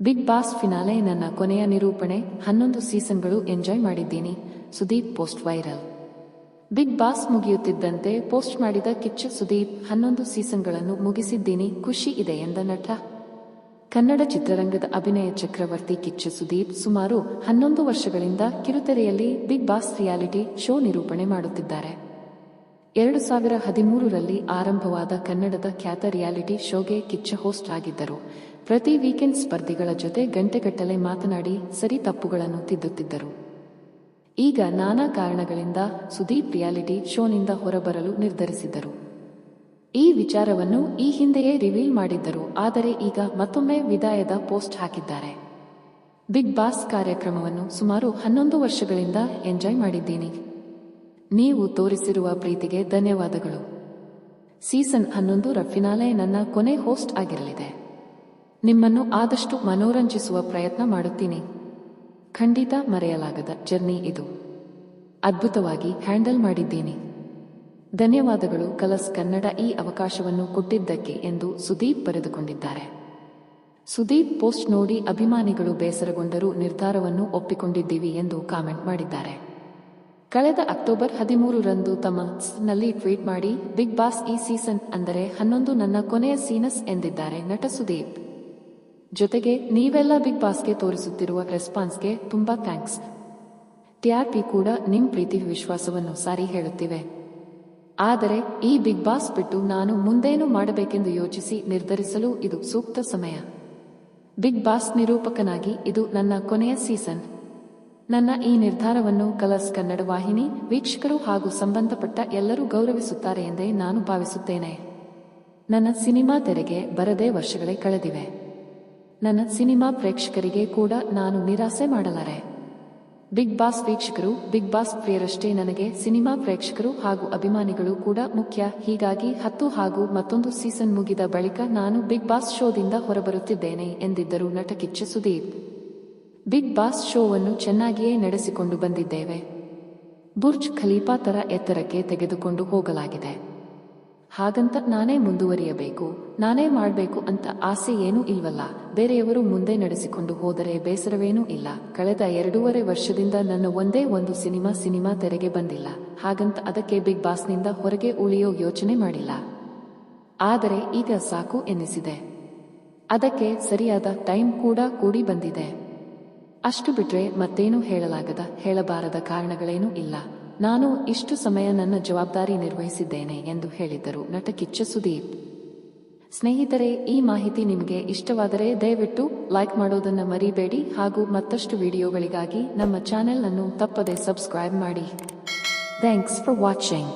Big boss finale ನನ್ನ ಕೊನೆಯ ನಿರೂಪಣೆ, ಹನ್ನೊಂದು ಸೀಸನ್ಗಳು ಎಂಜಾಯ್ ಮಾಡಿದ್ದೀನಿ. Sudeep post viral. Bigg Boss ಮುಗಿಯುತ್ತಿದ್ದಂತೆ post ಮಾಡಿದ ಕಿಚ್ಚ ಸುದೀಪ್ ಹನ್ನೊಂದು ಸೀಸನ್ಗಳನ್ನು ಮುಗಿಸಿದ್ದೀನಿ, ಖುಷಿ ಇದೆ ಎಂದ ನಟ. ಕನ್ನಡ ಚಿತ್ರರಂಗದ ಅಭಿನಯ ಚಕ್ರವರ್ತಿ ಕಿಚ್ಚ ಸುದೀಪ್ ಸುಮಾರು ಹನ್ನೊಂದು ವರ್ಷಗಳಿಂದ ಕಿರುತೆರೆಯಲ್ಲಿ ಬಿಗ್ ಬಾಸ್ ರಿಯಾಲಿಟಿ ಶೋ ನಿರೂಪಣೆ ಮಾಡುತ್ತಿದ್ದಾರೆ. ಎರಡು ಸಾವಿರ ಹದಿಮೂರರಲ್ಲಿ ಆರಂಭವಾದ ಕನ್ನಡದ ಖ್ಯಾತ ರಿಯಾಲಿಟಿ ಶೋಗೆ ಕಿಚ್ಚ ಹೋಸ್ಟ್ ಆಗಿದ್ದರು. ಪ್ರತಿ ವೀಕೆಂಡ್ ಸ್ಪರ್ಧಿಗಳ ಜೊತೆ ಗಂಟೆಗಟ್ಟಲೆ ಮಾತನಾಡಿ ಸರಿ ತಪ್ಪುಗಳನ್ನು ತಿದ್ದುತ್ತಿದ್ದರು. ಈಗ ನಾನಾ ಕಾರಣಗಳಿಂದ ಸುದೀಪ್ ರಿಯಾಲಿಟಿ ಶೋನಿಂದ ಹೊರಬರಲು ನಿರ್ಧರಿಸಿದ್ದರು. ಈ ವಿಚಾರವನ್ನು ಈ ಹಿಂದೆಯೇ ರಿವೀಲ್ ಮಾಡಿದ್ದರು, ಆದರೆ ಈಗ ಮತ್ತೊಮ್ಮೆ ವಿದಾಯದ ಪೋಸ್ಟ್ ಹಾಕಿದ್ದಾರೆ. ಬಿಗ್ ಬಾಸ್ ಕಾರ್ಯಕ್ರಮವನ್ನು ಸುಮಾರು ಹನ್ನೊಂದು ವರ್ಷಗಳಿಂದ ಎಂಜಾಯ್ ಮಾಡಿದ್ದೀನಿ. ನೀವು ತೋರಿಸಿರುವ ಪ್ರೀತಿಗೆ ಧನ್ಯವಾದಗಳು. ಸೀಸನ್ ಹನ್ನೊಂದರ ಫಿನಾಲೆ ನನ್ನ ಕೊನೆ ಹೋಸ್ಟ್ ಆಗಿರಲಿದೆ. ನಿಮ್ಮನ್ನು ಆದಷ್ಟು ಮನೋರಂಜಿಸುವ ಪ್ರಯತ್ನ ಮಾಡುತ್ತೀನಿ. ಖಂಡಿತ ಮರೆಯಲಾಗದ ಜರ್ನಿ ಇದು. ಅದ್ಭುತವಾಗಿ ಹ್ಯಾಂಡಲ್ ಮಾಡಿದ್ದೀನಿ. ಧನ್ಯವಾದಗಳು ಕಲಸ್ ಕನ್ನಡ ಈ ಅವಕಾಶವನ್ನು ಕೊಟ್ಟಿದ್ದಕ್ಕೆ ಎಂದು ಸುದೀಪ್ ಬರೆದುಕೊಂಡಿದ್ದಾರೆ. ಸುದೀಪ್ ಪೋಸ್ಟ್ ನೋಡಿ ಅಭಿಮಾನಿಗಳು ಬೇಸರಗೊಂಡರೂ ನಿರ್ಧಾರವನ್ನು ಒಪ್ಪಿಕೊಂಡಿದ್ದೀವಿ ಎಂದು ಕಾಮೆಂಟ್ ಮಾಡಿದ್ದಾರೆ. ಕಳೆದ ಅಕ್ಟೋಬರ್ ಹದಿಮೂರರಂದು ತಮ್ಮ ನಲ್ಲಿ ಟ್ವೀಟ್ ಮಾಡಿ, ಬಿಗ್ ಬಾಸ್ ಈ ಸೀಸನ್ ಅಂದರೆ ಹನ್ನೊಂದು ನನ್ನ ಕೊನೆಯ ಸೀನಸ್ ಎಂದಿದ್ದಾರೆ ನಟ ಸುದೀಪ್. ಜೊತೆಗೆ, ನೀವೆಲ್ಲ ಬಿಗ್ ಬಾಸ್ಗೆ ತೋರಿಸುತ್ತಿರುವ ರೆಸ್ಪಾನ್ಸ್ಗೆ ತುಂಬಾ ಥ್ಯಾಂಕ್ಸ್. ಟಿಆರ್ಪಿ ಕೂಡ ನಿಮ್ ಪ್ರೀತಿ ವಿಶ್ವಾಸವನ್ನು ಸಾರಿ ಹೇಳುತ್ತಿವೆ. ಆದರೆ, ಈ ಬಿಗ್ ಬಾಸ್ ಬಿಟ್ಟು ನಾನು ಮುಂದೇನು ಮಾಡಬೇಕೆಂದು ಯೋಚಿಸಿ ನಿರ್ಧರಿಸಲು ಇದು ಸೂಕ್ತ ಸಮಯ. ಬಿಗ್ ಬಾಸ್ ನಿರೂಪಕನಾಗಿ ಇದು ನನ್ನ ಕೊನೆಯ ಸೀಸನ್. ನನ್ನ ಈ ನಿರ್ಧಾರವನ್ನು ಕಲರ್ಸ್ ಕನ್ನಡ ವಾಹಿನಿ, ವೀಕ್ಷಕರು ಹಾಗೂ ಸಂಬಂಧಪಟ್ಟ ಎಲ್ಲರೂ ಗೌರವಿಸುತ್ತಾರೆ ಎಂದೇ ನಾನು ಭಾವಿಸುತ್ತೇನೆ. ನನ್ನ ಸಿನಿಮಾ ತೆರೆಗೆ ಬರದೇ ವರ್ಷಗಳೇ ಕಳೆದಿವೆ. ನನ್ನ ಸಿನಿಮಾ ಪ್ರೇಕ್ಷಕರಿಗೆ ಕೂಡ ನಾನು ನಿರಾಸೆ ಮಾಡಲಾರೆ. ಬಿಗ್ ಬಾಸ್ ವೀಕ್ಷಕರು, ಬಿಗ್ ಬಾಸ್ ಪ್ರಿಯರಷ್ಟೇ ನನಗೆ ಸಿನಿಮಾ ಪ್ರೇಕ್ಷಕರು ಹಾಗೂ ಅಭಿಮಾನಿಗಳು ಕೂಡ ಮುಖ್ಯ. ಹೀಗಾಗಿ ಹತ್ತು ಹಾಗೂ ಮತ್ತೊಂದು ಸೀಸನ್ ಮುಗಿದ ಬಳಿಕ ನಾನು ಬಿಗ್ ಬಾಸ್ ಶೋದಿಂದ ಹೊರಬರುತ್ತಿದ್ದೇನೆ ಎಂದಿದ್ದರು ನಟ ಕಿಚ್ಚ ಸುದೀಪ್. ಬಿಗ್ ಬಾಸ್ ಶೋವನ್ನು ಚೆನ್ನಾಗಿಯೇ ನಡೆಸಿಕೊಂಡು ಬಂದಿದ್ದೇವೆ. ಬುರ್ಜ್ ಖಲೀಫಾ ತರ ಎತ್ತರಕ್ಕೆ ತೆಗೆದುಕೊಂಡು ಹೋಗಲಾಗಿದೆ. ಹಾಗಂತ ನಾನೇ ಮುಂದುವರಿಯಬೇಕು, ನಾನೇ ಮಾಡಬೇಕು ಅಂತ ಆಸೆ ಏನೂ ಇಲ್ವಲ್ಲ. ಬೇರೆಯವರು ಮುಂದೆ ನಡೆಸಿಕೊಂಡು ಹೋದರೆ ಬೇಸರವೇನೂ ಇಲ್ಲ. ಕಳೆದ ಎರಡೂವರೆ ವರ್ಷದಿಂದ ನನ್ನ ಒಂದೇ ಒಂದು ಸಿನಿಮಾ ಸಿನಿಮಾ ತೆರೆಗೆ ಬಂದಿಲ್ಲ. ಹಾಗಂತ ಅದಕ್ಕೆ ಬಿಗ್ ಬಾಸ್ನಿಂದ ಹೊರಗೆ ಉಳಿಯೋ ಯೋಚನೆ ಮಾಡಿಲ್ಲ. ಆದರೆ ಈಗ ಸಾಕು ಎನ್ನಿಸಿದೆ. ಅದಕ್ಕೆ ಸರಿಯಾದ ಟೈಮ್ ಕೂಡ ಕೂಡಿ ಬಂದಿದೆ. ಅಷ್ಟು ಬಿಟ್ರೆ ಮತ್ತೇನೂ ಹೇಳಲಾಗದ, ಹೇಳಬಾರದ ಕಾರಣಗಳೇನೂ ಇಲ್ಲ. ನಾನು ಇಷ್ಟು ಸಮಯ ನನ್ನ ಜವಾಬ್ದಾರಿ ನಿರ್ವಹಿಸಿದ್ದೇನೆ ಎಂದು ಹೇಳಿದ್ದರು ನಟ ಕಿಚ್ಚ ಸುದೀಪ್. ಸ್ನೇಹಿತರೆ, ಈ ಮಾಹಿತಿ ನಿಮಗೆ ಇಷ್ಟವಾದರೆ ದಯವಿಟ್ಟು ಲೈಕ್ ಮಾಡೋದನ್ನು ಮರಿಬೇಡಿ ಹಾಗೂ ಮತ್ತಷ್ಟು ವಿಡಿಯೋಗಳಿಗಾಗಿ ನಮ್ಮ ಚಾನೆಲ್ ಅನ್ನು ತಪ್ಪದೆ ಸಬ್ಸ್ಕ್ರೈಬ್ ಮಾಡಿ. Thanks for watching.